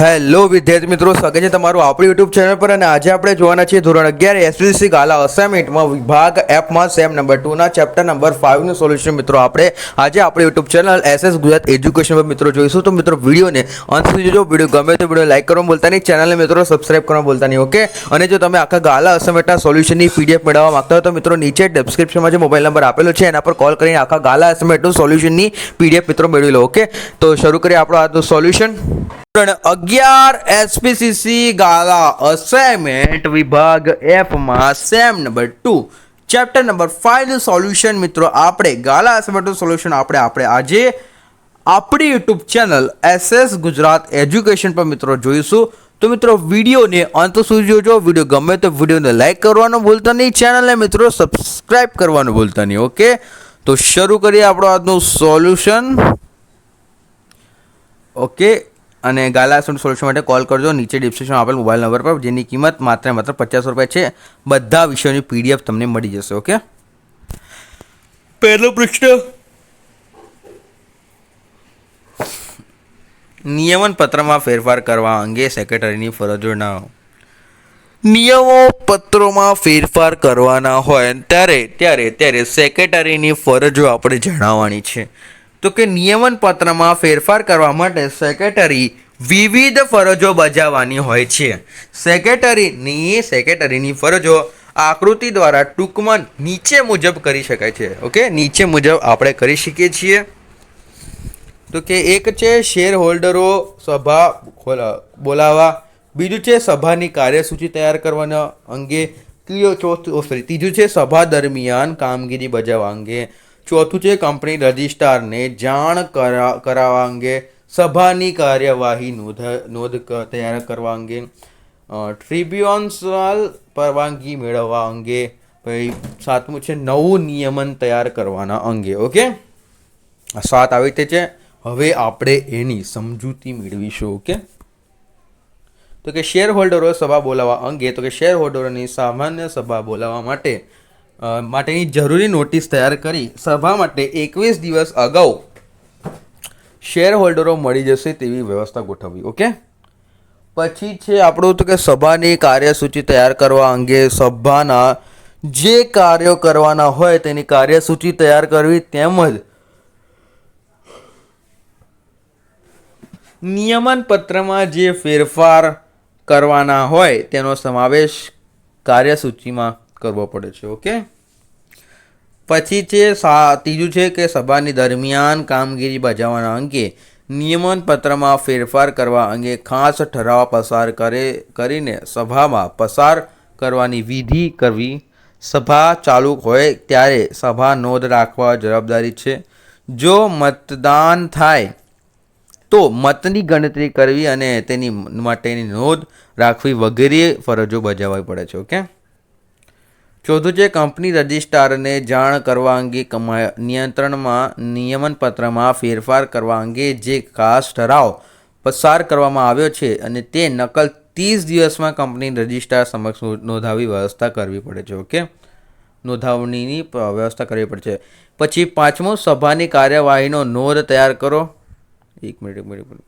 Hello વિદ્યાર્થી મિત્રો, સ્વાગત છે તમારું આપણી યુટ્યુબ ચેનલ પર અને આજે આપણે જોવાના છીએ ધોરણ અગિયાર એસપીસી ગાલા અસાઇનમેન્ટમાં વિભાગ એફમાં સેમ નંબર ટુના ચેપ્ટર નંબર ફાઇવનું સોલ્યુશન મિત્રો, આપણે આજે આપણી YouTube channel SS Gujarat education પર મિત્રો જોઈશું. તો મિત્રો, વિડીયોને અંત સુધી જો વીડિયો ગમે તો વીડિયો લાઇક કરવા બોલતા નહીં. ચેનલને મિત્રો સબસ્ક્રાઇબ કરવા બોલતા નહીં ઓકે અને જો તમે આખા ગાલા અસાઇનમેન્ટના સોલ્યુશનની પીડીએફ મેળવવા માંગતા હો તો મિત્રો, નીચે ડિસ્ક્રિપ્શનમાં જે મોબાઈલ નંબર આપેલો છે, એના પર કોલ કરીને આખા ગાલા અસાઇનમેન્ટનું સોલ્યુશનની પીડીએફ મિત્રો મેળવી લો ઓકે તો શરૂ કરીએ આપણો આજનું સોલ્યુશન ધોરણ અગિયાર એસપીસીસી ગાલા અસાઇનમેન્ટ વિભાગ એફમાં sem number two chapter number five solution મિત્રો આપણે ગાલા અસાઇનમેન્ટનું સોલ્યુશન આપણે આપણે આજે આપણી YouTube channel SS Gujarat education પર મિત્રો જોઈશું. તો મિત્રો વિડીયોને અંત સુધી જોજો. વીડિયો ગમે તો વિડીયોને લાઇક કરવાનું ભૂલતા નહીં. ચેનલને મિત્રો સબસ્ક્રાઇબ કરવાનું ભૂલતા નહીં, ઓકે? તો શરૂ કરીએ આપણો આજનું સોલ્યુશન ઓકે? અને ગાલા સોલ્યુશન માટે કોલ કરજો. નીચે ડિસ્ક્રિપ્શન આપેલ મોબાઈલ નંબર પર. જેની કિંમત માત્ર માત્ર પચાસ રૂપિયા છે. બધા વિષયોની પીડીએફ તમને મળી જશે ઓકે પહેલો પ્રશ્ન. નિયમન પત્રમાં ફેરફાર કરવા અંગે સેક્રેટરીની ફરજો ના નિયમો પત્રોમાં ફેરફાર કરવાના હોય ત્યારે ત્યારે ત્યારે સેક્રેટરીની ફરજો આપણે જણાવવાની છે. તો કે નિયમન પત્રમાં ફેરફાર કરવા માટે સેક્રેટરી વિવિધ ફરજો બજાવવાની હોય છે. સેક્રેટરીની સેક્રેટરીની ફરજો આકૃતિ દ્વારા ટૂંકમાં નીચે મુજબ કરી શકાય છે. ઓકે? નીચે મુજબ આપણે કરી શકીએ છીએ. તો કે એક છે શેર હોલ્ડરો સભા બોલાવવા બીજું છે સભાની કાર્યસૂચિ તૈયાર કરવાના અંગે ત્રીજો ચોથું સોરી ત્રીજું છે સભા દરમિયાન કામગીરી બજાવવા અંગે ચોથું છે, કંપની રજિસ્ટ્રારને જાણ કરા, કરાવવા અંગે સભાની કાર્યવાહી નોંધ નોંધ તૈયાર કરવા અંગે ટ્રિબ્યુનલ પરવાનગી મેળવવા અંગે પછી સાતમું છે, નવું નિયમન તૈયાર કરવાના અંગે, ઓકે? સાત આવી રીતે છે. હવે આપણે એની સમજૂતી મેળવીશું, ઓકે? તો કે શેર હોલ્ડરો સભા બોલાવવા અંગે, તો કે શેર હોલ્ડરોની સામાન્ય સભા બોલાવવા માટે માટેની જરૂરી નોટિસ તૈયાર કરી સભા માટે એકવીસ દિવસ અગાઉ શેર હોલ્ડરો મળી જશે તેવી વ્યવસ્થા ગોઠવવી, ઓકે? પછી છે આપણું તો કે સભાની કાર્યસૂચિ તૈયાર કરવા અંગે સભાના જે કાર્યો કરવાના હોય તેની કાર્યસૂચિ તૈયાર કરવી તેમજ નિયમન પત્રમાં જે ફેરફાર કરવાના હોય તેનો સમાવેશ કાર્યસૂચિમાં કરવો પડે છે ઓકે પછી છે સા, ત્રીજું છે કે સભાની દરમિયાન કામગીરી બજાવવાના અંગે નિયમન પત્રમાં ફેરફાર કરવા અંગે ખાસ ઠરાવ પસાર કરે, કરીને સભામાં પસાર કરવાની વિધિ કરવી. સભા ચાલુ હોય ત્યારે સભા નોંધ રાખવા જવાબદારી છે. જો મતદાન થાય તો મતની ગણતરી કરવી અને તેની માટેની નોંધ રાખવી વગેરે ફરજો બજાવવી પડે છે ઓકે ચોથું છે, કંપની રજિસ્ટ્રારને જાણ કરવા અંગે નિયંત્રણમાં નિયમનપત્રમાં ફેરફાર કરવા અંગે જે ખાસ ઠરાવ પસાર કરવામાં આવ્યો છે અને તે નકલ ત્રીસ દિવસમાં કંપની રજિસ્ટ્રાર સમક્ષ નોંધાવી વ્યવસ્થા કરવી પડે છે, ઓકે? નોંધાવણીની વ્યવસ્થા કરવી પડે છે. પછી પાંચમો, સભાની કાર્યવાહીનો નોંધ તૈયાર કરો. એક મિનિટ એક મિનિટ.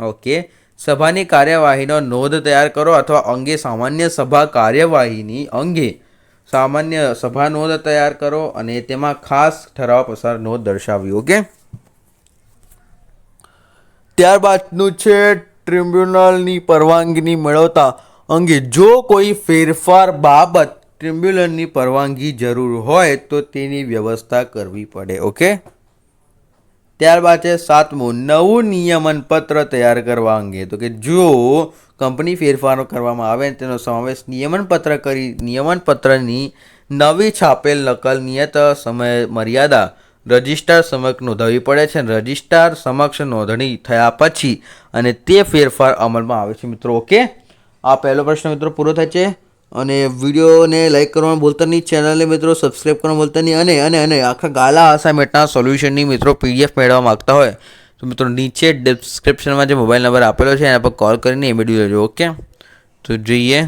ઓકે. સભાની કાર્યવાહીનો નોંધ તૈયાર કરો અથવા અંગે સામાન્ય સભા કાર્યવાહીની અંગે સામાન્ય સભા નોંધ તૈયાર કરો અને તેમાં ખાસ ઠરાવ પસાર નોંધ દર્શાવી ઓકે? ત્યારબાદનું છે ટ્રિબ્યુનલની પરવાનગીની મેળવતા અંગે જો કોઈ ફેરફાર બાબત ટ્રિબ્યુનલની પરવાનગી જરૂર હોય તો તેની વ્યવસ્થા કરવી પડે, ઓકે? ત્યારબાદ છે સાતમું, નવું નિયમન પત્ર તૈયાર કરવા અંગે. તો કે જો કંપની ફેરફારો કરવામાં આવે તેનો સમાવેશ નિયમન પત્ર કરી નિયમન પત્રની નવી છાપેલ નકલ, નિયત સમય મર્યાદા, રજિસ્ટ્રાર સમક્ષ નોંધાવી પડે છે રજિસ્ટ્રાર સમક્ષ નોંધણી થયા પછી અને તે ફેરફાર અમલમાં આવે છે. મિત્રો, ઓકે? આ પહેલો પ્રશ્ન મિત્રો પૂરો થાય છે. અને વિડીયોને લાઈક કરવાનું બોલતા નહીં. ચેનલને મિત્રો સબસ્ક્રાઈબ કરવાનું બોલતા નહીં. અને અને અને આખા ગાલા અસાઇનમેન્ટના સોલ્યુશનની મિત્રો પીડીએફ મેળવવા માગતા હોય, તો મિત્રો નીચે ડિસ્ક્રિપ્શનમાં જે મોબાઈલ નંબર આપેલો છે, એના પર કોલ કરીને એ મેળવી લેજો ઓકે તો જોઈએ.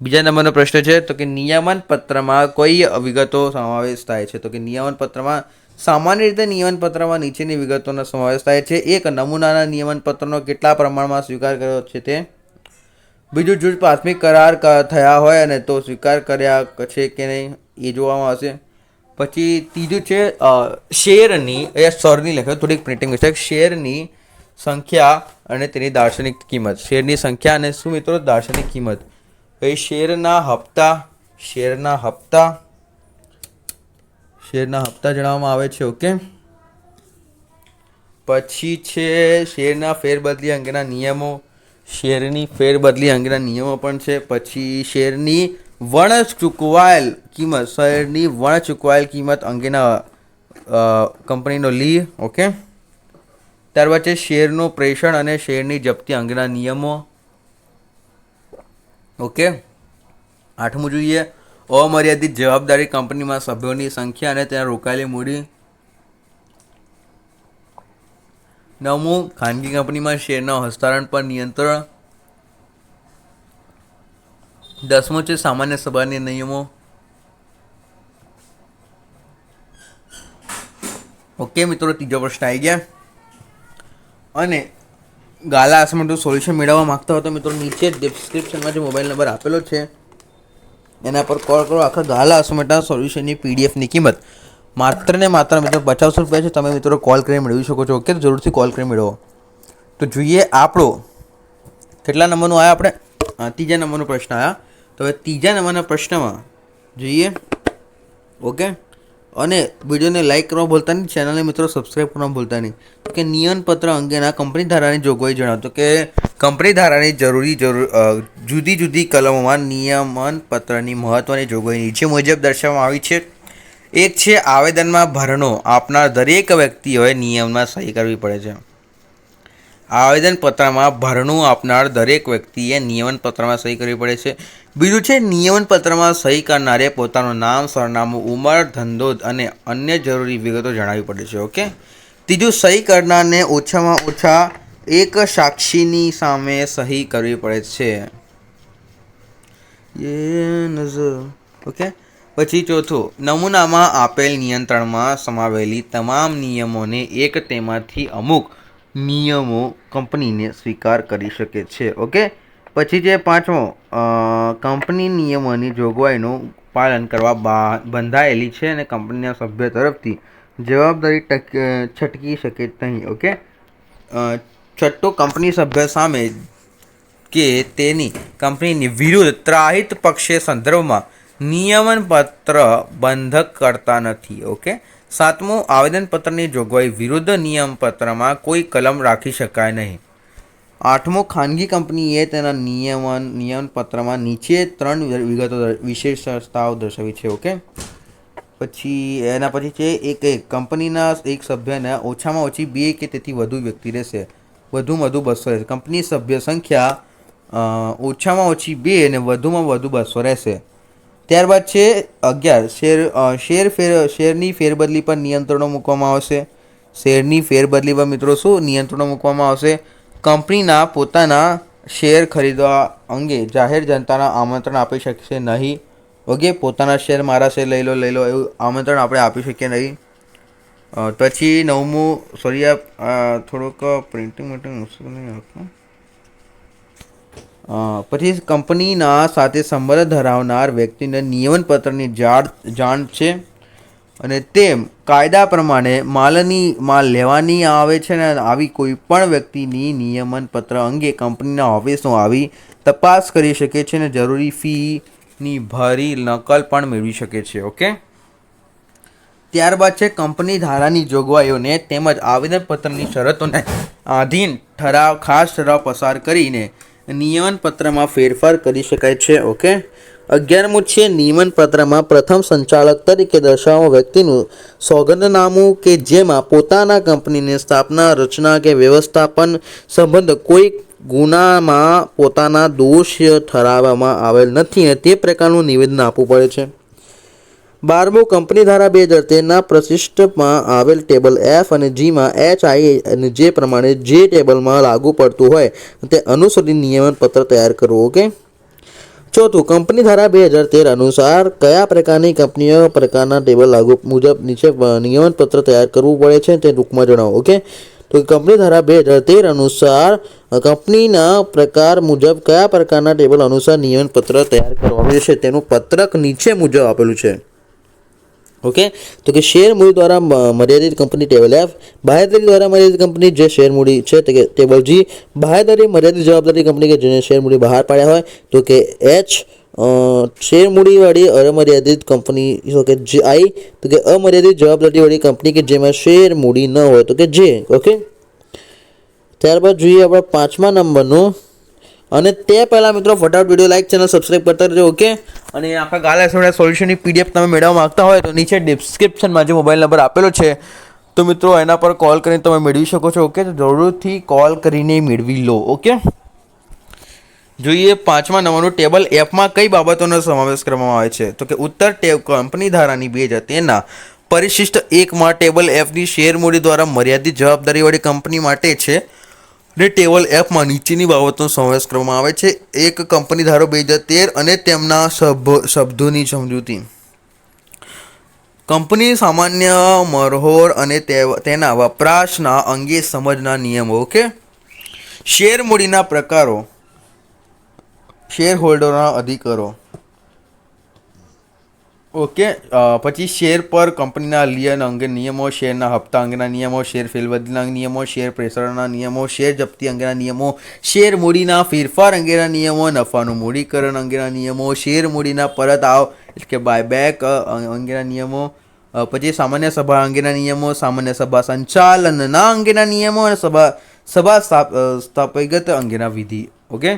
બીજા નંબરનો પ્રશ્ન છે, તો કે નિયમન પત્રમાં કોઈ વિગતો સમાવેશ થાય છે? તો કે નિયમન પત્રમાં, સામાન્ય રીતે નિયમનપત્રમાં નીચેની વિગતોનો સમાવેશ થાય છે. એક નમૂનાના નિયમનપત્રનો કેટલા પ્રમાણમાં સ્વીકાર કર્યો છે તે બીજું જો પ્રાથમિક કરાર થયા હોય અને તો સ્વીકાર કર્યા છે કે નહીં એ જોવામાં આવશે. પછી ત્રીજું છે શેરની, એ સરની લખે, થોડીક પ્રિન્ટિંગ મિસ્ટેક શેરની સંખ્યા અને તેની દાર્શનિક કિંમત. શેરની સંખ્યા અને શું મિત્રો? દાર્શનિક કિંમત. એ શેરના હપ્તા શેરના હપ્તા શેરના હપ્તા જણાવવામાં આવે છે, ઓકે? પછી છે, શેરના ફેરબદલી અંગેના નિયમો. શેરની ફેરબદલી અંગેના નિયમો પણ છે. પછી શેરની વણ ચૂકવાયેલ કિંમત, શેરની વણ ચૂકવાયેલ કિંમત અંગેના કંપનીનો લી ઓકે? ત્યારબાદ છે શેરનું પ્રેષણ અને શેરની જપ્તી અંગેના નિયમો. ઓકે? આઠમું જોઈએ. અમર્યાદિત જવાબદારી કંપનીમાં સભ્યોની સંખ્યા અને ત્યાં રોકાયેલી મૂડી. નવમું ખાનગી કંપનીમાં શેરના હસ્તારણ પર નિયંત્રણ? દસમું છે, સામાન્ય સભાના નિયમો. ઓકે મિત્રો, ત્રીજો પ્રશ્ન આવી ગયા. અને ગાલા અસાઇનમેન્ટનું સોલ્યુશન મેળવવા માંગતા હો તો મિત્રો નીચે ડિસ્ક્રિપ્શનમાં જે મોબાઈલ નંબર આપેલો છે, એના પર કોલ કરો. આખા ગાલા આસમેન્ટના સોલ્યુશનની પીડીએફની કિંમત. માત્ર ને માત્ર મિત્રો પચાસો રૂપિયા છે. તમે મિત્રો કોલ કરીને મેળવી શકો છો. ઓકે જરૂરથી કોલ કરીને મેળવો. તો જોઈએ આપણો કેટલા નંબરનો આવ્યા આપણે? ત્રીજા નંબરનો પ્રશ્ન આવ્યા તો હવે ત્રીજા નંબરના પ્રશ્નમાં જોઈએ. ઓકે? અને વિડીયોને લાઇક કરવા ભૂલતા નહીં. ચેનલને મિત્રો સબસ્ક્રાઈબ કરવા ભૂલતા નહીં. કે નિયમનપત્ર અંગેના કંપની ધારાની જોગવાઈ જણાવતો કે કંપની ધારાની જરૂરી જરૂર જુદી જુદી કલમોમાં નિયમન પત્રની મહત્ત્વની જોગવાઈ નીચે મુજબ દર્શાવવામાં આવી છે. એક છે, આવેદનમાં ભરણો આપનાર દરેક વ્યક્તિઓએ નિયમમાં સહી કરવી પડે છે. આવેદનપત્રમાં ભરણું આપનાર દરેક વ્યક્તિએ નિયમનપત્રમાં સહી કરવી પડે છે. બીજું છે, નિયમનપત્રમાં સહી કરનારે પોતાનું નામ, સરનામું, ઉંમર, ધંધો અને અન્ય જરૂરી વિગતો જણાવવી પડે છે, ઓકે? ત્રીજું, સહી કરનારને ઓછામાં ઓછા એક સાક્ષીની સામે સહી કરવી પડે છે. ઓકે? પછી ચોથું, નમૂનામાં આપેલ નિયંત્રણમાં સમાવેલી તમામ નિયમોને એક તેમાંથી અમુક નિયમો કંપનીને સ્વીકાર કરી શકે છે, ઓકે? પછી જે પાંચમો કંપની નિયમોની જોગવાઈનું પાલન કરવા બંધાયેલી છે અને કંપનીના સભ્ય તરફથી જવાબદારી ટક, છટકી શકે નહીં, ઓકે? છઠ્ઠું, કંપની સભ્ય સામે કે તેની કંપનીની વિરુદ્ધ ત્રાહિત પક્ષે સંદર્ભમાં નિયમન પત્ર બંધક કરતા નથી, ઓકે? સાતમું, આવેદનપત્રની જોગવાઈ વિરુદ્ધ નિયમપત્રમાં કોઈ કલમ રાખી શકાય નહીં. આઠમું, ખાનગી કંપનીએ તેના નિયમન, નિયમનપત્રમાં નીચે ત્રણ વિગતો વિશેષતાઓ દર્શાવી છે, ઓકે? પછી, એના પછી છે, એક એક, કંપનીના એક સભ્યને ઓછામાં ઓછી બે કે તેથી વધુ વ્યક્તિ રહેશે. વધુમાં વધુ બસો રહેશે. કંપની સભ્ય સંખ્યા ઓછામાં ઓછી બે અને વધુમાં વધુ બસો રહેશે. ત્યારબાદ છે અગિયાર. શેર શેર ફેર શેરની ફેરબદલી પર નિયંત્રણો મૂકવામાં આવશે. શેરની ફેરબદલી પર મિત્રો શું? નિયંત્રણો મૂકવામાં આવશે. કંપનીના પોતાના શેર ખરીદવા અંગે જાહેર જનતાના આમંત્રણ આપી શકશે નહીં. ઓકે પોતાના શેર મારા શેર લઈ લો લઈ લો એવું આમંત્રણ આપણે આપી શકીએ નહીં. પછી નવમું સોરી આ થોડુંક પ્રિન્ટિંગ મિન્ટિંગ મુશ્કેલ નહીં અ, પછી કંપનીના સાથે સંબંધ ધરાવનાર વ્યક્તિને નિયમનપત્રની જાણ જાણ છે અને તેમ કાયદા પ્રમાણે માલની, માલ લેવાની આવે છે ને આવી કોઈ પણ વ્યક્તિની નિયમનપત્ર અંગે કંપનીના ઓફિસમાં આવી તપાસ કરી શકે છે અને જરૂરી ફીની ભરી નકલ પણ મેળવી શકે છે, ઓકે? ત્યારબાદ છે કંપની ધારાની જોગવાઈઓને તેમજ આવેદનપત્રની શરતોને આધીન ઠરાવ, ખાસ ઠરાવ પસાર કરીને નિયમનપત્રમાં ફેરફાર કરી શકાય છે, ઓકે? અગિયારમું છે નિયમનપત્રમાં પ્રથમ સંચાલક તરીકે દર્શાવવા વ્યક્તિનું સોગંદનામું કે જેમાં પોતાના કંપનીની સ્થાપના, રચના કે વ્યવસ્થાપન સંબંધ કોઈ ગુનામાં પોતાના દોષ ઠરાવવામાં આવેલ નથી અને તે પ્રકારનું નિવેદન આપવું પડે છે. બારમું કંપની ધારા બે હજાર તેરના પ્રશિષ્ટમાં આવેલ ટેબલ એફ અને જીમાં એચ આઈ અને જે પ્રમાણે જે ટેબલમાં લાગુ પડતું હોય, તે અનુસરી નિયમન પત્ર તૈયાર કરવું, ઓકે? ચોથું, કંપની ધારા બે હજાર તેર અનુસાર કયા પ્રકારની કંપનીઓ પ્રકારના ટેબલ લાગુ મુજબ નીચે નિયમનપત્ર નિયમન પત્ર તૈયાર કરવું પડે છે તે ટૂંકમાં જણાવો, ઓકે? તો કંપની ધારા બે હજાર તેર અનુસાર કંપનીના પ્રકાર મુજબ કયા પ્રકારના ટેબલ અનુસાર નિયમન પત્ર તૈયાર કરવામાં છે, તેનું પત્રક નીચે મુજબ આપેલું છે. ઓકે તો કે શેર મૂડી દ્વારા મર્યાદિત કંપની ટેબલ એફ બાહેધરી દ્વારા મર્યાદિત કંપની જે શેર મૂડી છે તો કે ટેબલ જી બાહેધરી મર્યાદિત જવાબદારી કંપની કે જેને શેર મૂડી બહાર પાડ્યા હોય, તો કે એચ શેર મૂડીવાળી અમર્યાદિત કંપની તો કે જે આઈ તો કે અમર્યાદિત જવાબદારીવાળી કંપની કે જેમાં શેર મૂડી ન હોય, તો કે જે ઓકે ત્યારબાદ જોઈએ આપણે પાંચમા નંબરનું. અને તે પહેલાં મિત્રો, ફટાફટ વીડિયો લાઇક ચેનલ સબસ્ક્રાઈબ કરતા રહેજો ઓકે અને આખા ગાલા એસોડા સોલ્યુશનની પીડીએફ તમે મેળવવા માગતા હોય તો નીચે ડિસ્ક્રિપ્શનમાં જે મોબાઈલ નંબર આપેલો છે, તો મિત્રો એના પર કોલ કરીને તમે મેળવી શકો છો ઓકે તો જરૂરથી કોલ કરીને મેળવી લો ઓકે જોઈએ પાંચમા નંબરનું ટેબલ એપમાં કઈ બાબતોનો સમાવેશ કરવામાં આવે છે? તો કે ઉત્તર ટેબ કંપની ધારાની બે હજાર તેના પરિશિષ્ટ એકમાં ટેબલ એફની શેર મૂડી દ્વારા મર્યાદિત જવાબદારીવાળી કંપની માટે છે અને ટેબલ એપમાં નીચેની બાબતોનો સમાવેશ કરવામાં આવે છે. એક કંપની ધારો બે હજાર તેર અને તેમના સભ, શબ્દોની સમજૂતી. કંપની સામાન્ય મરહોર અને તેના વપરાશના અંગે સમજના નિયમો, ઓકે? શેર મૂડીના પ્રકારો શેર હોલ્ડરના અધિકારો. ઓકે પછી શેર પર કંપનીના લિયન અંગે નિયમો શેરના હપ્તા અંગેના નિયમો શેર ફેરબદલના નિયમો શેર પ્રેસરના નિયમો શેર જપ્તી અંગેના નિયમો શેર મૂડીના ફેરફાર અંગેના નિયમો નફાનું મૂડીકરણ અંગેના નિયમો શેર મૂડીના પરત આવ એટલે કે બાયબેક અંગેના નિયમો પછી સામાન્ય સભા અંગેના નિયમો સામાન્ય સભા સંચાલનના અંગેના નિયમો અને સભા સભા સ્થાપ- અ, અંગેના વિધિ. ઓકે?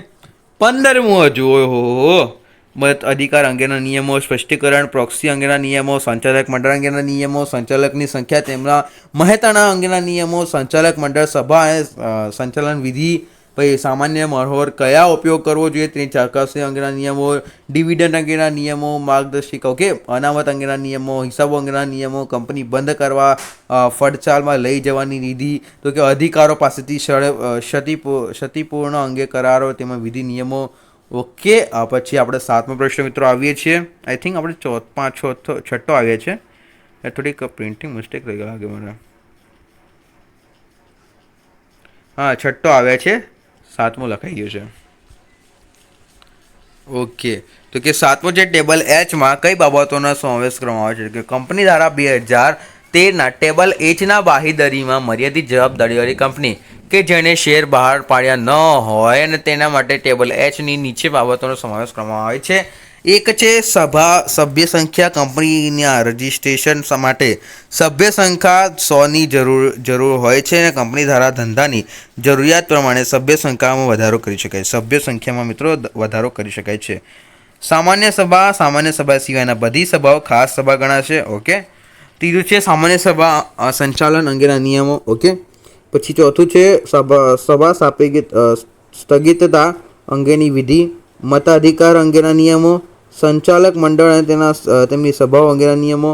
પંદરમું હજુ ઓહો! મત અધિકાર અંગેના નિયમો, સ્પષ્ટીકરણ, પ્રોક્સી અંગેના નિયમો, સંચાલક મંડળ અંગેના નિયમો, સંચાલકની સંખ્યા, તેમના મહેતાણા અંગેના નિયમો, સંચાલક મંડળ સભા અને સંચાલન વિધિ, પછી સામાન્ય મહોર કયા ઉપયોગ કરવો જોઈએ તેની ચકાસણી અંગેના નિયમો, ડિવિડન્ડ અંગેના નિયમો, માર્ગદર્શિકા, ઓકે? અનામત અંગેના નિયમો, હિસાબો અંગેના નિયમો, કંપની બંધ કરવા ફડચાલમાં લઈ જવાની નિધિ તો કે અધિકારો પાસેથી ક્ષતિપૂર્ણ અંગે કરારો, તેમાં વિધિ નિયમો ઓકે પછી આપણે સાતમો પ્રશ્ન મિત્રો આવીએ છીએ. આઈ થિંક આપણે ચોથ, પાંચ ચોથો છઠ્ઠો આવીએ છીએ. એ થોડીક પ્રિન્ટિંગ મિસ્ટેક થઈ ગઈ લાગે મને. હા, છઠ્ઠો આવ્યા છે. સાતમો લખાઈ ગયો છે. ઓકે, તો કે સાતમો જે ટેબલ એચમાં કઈ બાબતોનો સમાવેશ કરવામાં આવે છે? કે કંપની દ્વારા બે હજાર તેરના ટેબલ એચના બાહીદરીમાં મર્યાદિત જવાબદારીવાળી કંપની કે જેણે શેર બહાર પાડ્યા ન હોય અને તેના માટે ટેબલ એચની નીચે બાબતોનો સમાવેશ કરવામાં આવે છે. એક છે સભા, સભ્ય સંખ્યા કંપનીના રજિસ્ટ્રેશન માટે સભ્ય સંખ્યા સોની જરૂર જરૂર હોય છે અને કંપની ધારા ધંધાની જરૂરિયાત પ્રમાણે સભ્ય સંખ્યામાં વધારો કરી શકાય. સભ્ય સંખ્યામાં મિત્રો વધારો કરી શકાય છે. સામાન્ય સભા સામાન્ય સભા સિવાયના બધી સભાઓ ખાસ સભા ગણાશે, ઓકે? ત્રીજું છે સામાન્ય સભા સંચાલન અંગેના નિયમો, ઓકે? પછી ચોથું છે સભા સ્થાપિત સ્થગિતતા અંગેની વિધિ. મતાધિકાર અંગેના નિયમો. સંચાલક મંડળ અને તેના તેમની સભાઓ અંગેના નિયમો.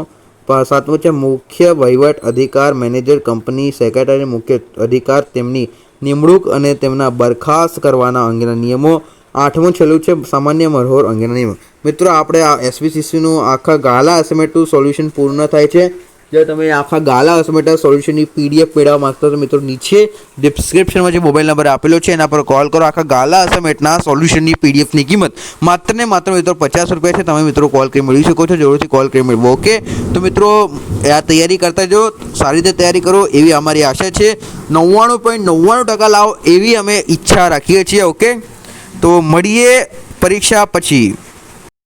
સાતમું છે મુખ્ય વહીવટ અધિકાર મેનેજર કંપની સેક્રેટરી મુખ્ય અધિકાર તેમની નિમણૂક અને તેમના બરખાસ્ત કરવાના અંગેના નિયમો. આઠમું છેલ્લું છે સામાન્ય મરહોર અંગેના નિયમો. મિત્રો, આપણે આ એસવીસીસીનું આખા ગાલા એસેમેટનું સોલ્યુશન પૂર્ણ થાય છે. જો તમે આખા ગાલા એસેમેટા સોલ્યુશનની પીડીએફ મેળવવા માગતા તો મિત્રો નીચે ડિસ્ક્રિપ્શનમાં જે મોબાઈલ નંબર આપેલો છે, એના પર કોલ કરો. આખા ગાલા અસમેટના સોલ્યુશનની પીડીએફની કિંમત માત્ર ને માત્ર મિત્રો પચાસ રૂપિયા છે. તમે મિત્રો કોલ કરી મેળવી શકો છો, જરૂરથી કોલ કરી મેળવો ઓકે તો મિત્રો આ તૈયારી કરતા જો સારી રીતે તૈયારી કરો, એવી અમારી આશા છે. નવ્વાણું પોઈન્ટ નવ્વાણું ટકા લાવો, એવી અમે ઈચ્છા રાખીએ છીએ ઓકે તો મળીએ પરીક્ષા પછી.